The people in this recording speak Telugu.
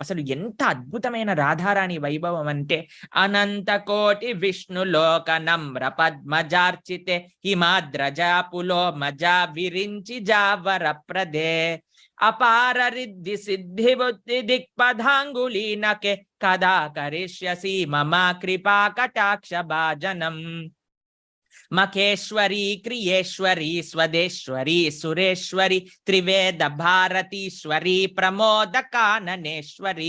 అసలు ఎంత అద్భుతమైన రాధారాణి వైభవం అంటే అనంత కోటి విష్ణులోక నమ్ర పద్మజార్చితే హిమాద్రజాపులో మజా విరించి జావర ప్రదే. అపార రిద్ధి సిద్ధి బుద్ధి దిక్పథాంగులీనకే కదా కరిష్యసి మమ కృపా కటాక్ష భాజనం. మఖేశ్వరి క్రియేశ్వరి స్వదేశ్వరి సురేశ్వరి త్రివేద భారతీశ్వరి ప్రమోద కాననేశ్వరి.